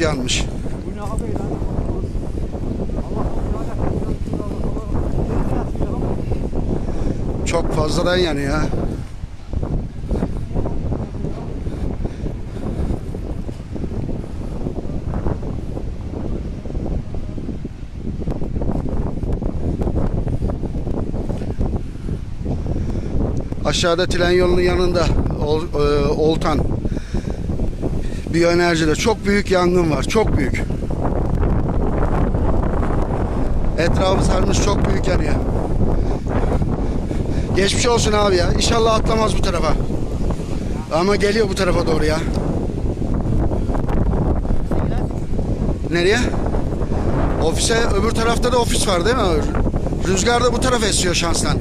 yanmış. Bu ne abi lan? Çok fazladan yanıyor ya. Aşağıda tren yolunun yanında Ol, e, Oltan Biyoenerjide çok büyük yangın var. Çok büyük. Etrafı sarmış çok büyük yanıyor. Geçmiş olsun abi ya. İnşallah atlamaz bu tarafa. Ama geliyor bu tarafa doğru ya. Nereye? Ofise öbür tarafta da ofis var değil mi? Rüzgar da bu tarafa esiyor şanstan.